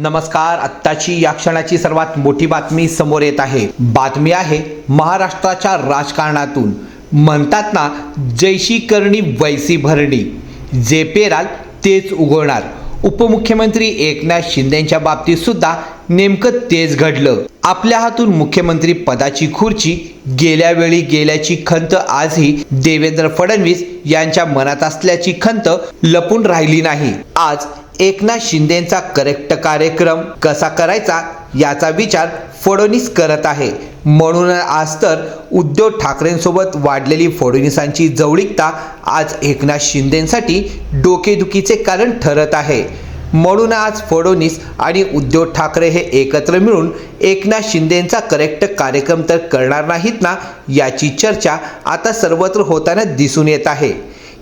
नमस्कार आत्ताची या क्षणाची सर्वात मोठी बातमी समोर येत आहे. बातमी आहे महाराष्ट्राच्या राजकारणातून. म्हणतात ना जैशी करणी वैसी भरणी. जे पेराल तेच उगवणार. उपमुख्यमंत्री एकनाथ शिंदेच्या बाबतीत सुद्धा नेमकं तेच घडलं. आपल्या हातून मुख्यमंत्री पदाची खुर्ची गेल्या वेळी गेल्याची खंत आजही देवेंद्र फडणवीस यांच्या मनात असल्याची खंत लपून राहिली नाही. आज एकनाथ शिंदेचा करेक्ट कार्यक्रम कसा करायचा याचा विचार फडणवीस करत आहे. म्हणून आज तर उद्धव ठाकरेंसोबत वाढलेली फडणवीसांची जवळीकता आज एकनाथ शिंदेसाठी डोकेदुखीचे कारण ठरत आहे. म्हणून आज फडणवीस आणि उद्धव ठाकरे हे एकत्र मिळून एकनाथ शिंदेचा करेक्ट कार्यक्रम तर करणार नाहीत ना याची चर्चा आता सर्वत्र होताना दिसून येत आहे.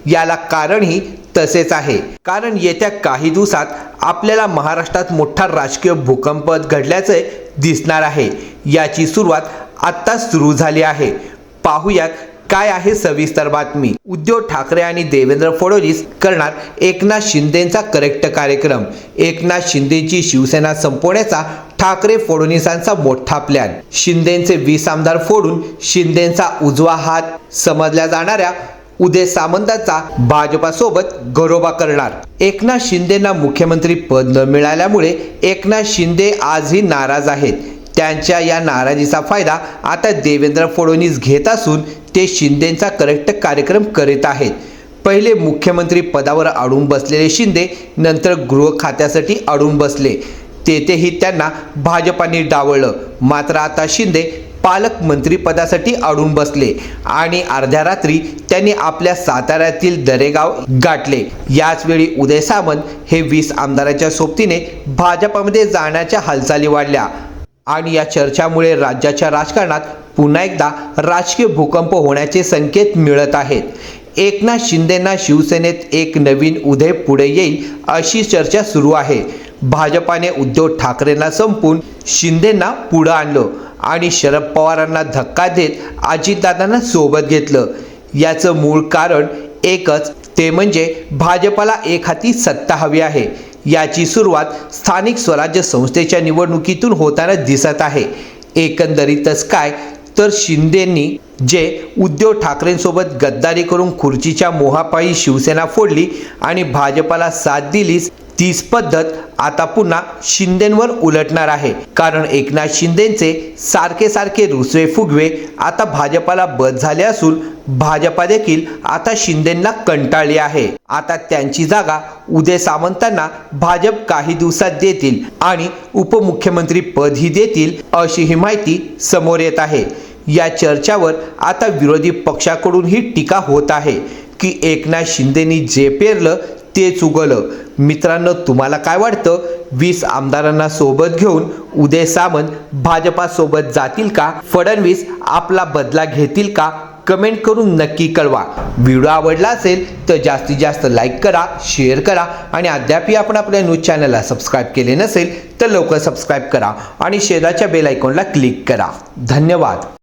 याला कारणही तसेच आहे. कारण येत्या काही दिवसात आपल्याला महाराष्ट्रात मोठा राजकीय भूकंप घडल्याचे दिसणार आहे. याची सुरुवात आत्ता सुरू झाली आहे. पाहूयात काय आहे सविस्तर बातमी. उद्धव ठाकरे आणि देवेंद्र फडणवीस करणार एकनाथ शिंदेचा करेक्ट कार्यक्रम. एकनाथ शिंदेची शिवसेना संपवण्याचा ठाकरे फडणवीसांचा मोठा प्लॅन शिंदेचे वीस आमदार फोडून शिंदेचा उजवा हात समजल्या जाणाऱ्या उदय सामंतांचा भाजपासोबत गरोबा करणार. एकनाथ शिंदेना मुख्यमंत्री पद न मिळाल्यामुळे एकनाथ शिंदे आजही नाराज आहेत. त्यांच्या या नाराजीचा फायदा आता देवेंद्र फडणवीस घेत असून ते शिंदेचा करेक्ट कार्यक्रम करीत आहेत. पहिले मुख्यमंत्री पदावर अडून बसलेले शिंदे नंतर गृह खात्यासाठी अडून बसले. तेथेही त्यांना भाजपाने डावळलं मात्र आता शिंदे पालकमंत्रीपदासाठी अडून बसले आणि अर्ध्या रात्री त्यांनी आपल्या साताऱ्यातील दरेगाव गाठले. याच वेळी उदय सामंत हे वीस आमदाराच्या सोबतीने भाजपमध्ये जाण्याच्या हालचाली वाढल्या आणि या चर्चामुळे राज्याच्या राजकारणात पुन्हा एकदा राजकीय भूकंप होण्याचे संकेत मिळत आहेत. एकनाथ शिंदेना शिवसेनेत एक नवीन उदय पुढे येईल अशी चर्चा सुरू आहे. भाजपाने उद्धव ठाकरेंना संपून शिंदेंना पुढं आणलं. आणि शरद पवारांना धक्का देत अजितदादांना सोबत घेतलं. याचं मूळ कारण एकच ते म्हणजे भाजपाला एक हाती सत्ता हवी आहे. याची सुरुवात स्थानिक स्वराज्य संस्थेच्या निवडणुकीतून होताना दिसत आहे. एकंदरीतच काय? तर शिंदेंनी जे उद्धव ठाकरेंसोबत गद्दारी करून खुर्चीच्या मोहापायी शिवसेना फोडली आणि भाजपाला साथ दिलीच तीच पद्धत आता पुन्हा शिंदेंवर उलटणार आहे. कारण एकनाथ शिंदेचे सारखे सारखे रुसवे फुगवे आता भाजपाला बद झाले असून भाजपा देखील आता शिंदेंना कंटाळली आहे. आता त्यांची जागा उदय सामंतांना भाजप काही दिवसात देतील आणि उपमुख्यमंत्री पदही देतील अशी ही माहिती समोर येत आहे. या चर्चावर आता विरोधी पक्षाकडून ही टीका होत आहे की एकनाथ शिंदेनी जे पेरलं तेच उगवलं. मित्रांनो तुम्हाला काय वाटतं? वीस आमदारांना सोबत घेऊन उदय सामंत भाजपासोबत जातील का? फडणवीस आपला बदला घेतील का? कमेंट करून नक्की कळवा. व्हिडिओ आवडला असेल तर जास्तीत जास्त लाईक करा शेअर करा आणि अद्यापही आपण आपल्या न्यूज चॅनलला सबस्क्राईब केले नसेल तर लवकर सबस्क्राईब करा आणि शेजारच्या बेल आयकॉनला क्लिक करा. धन्यवाद.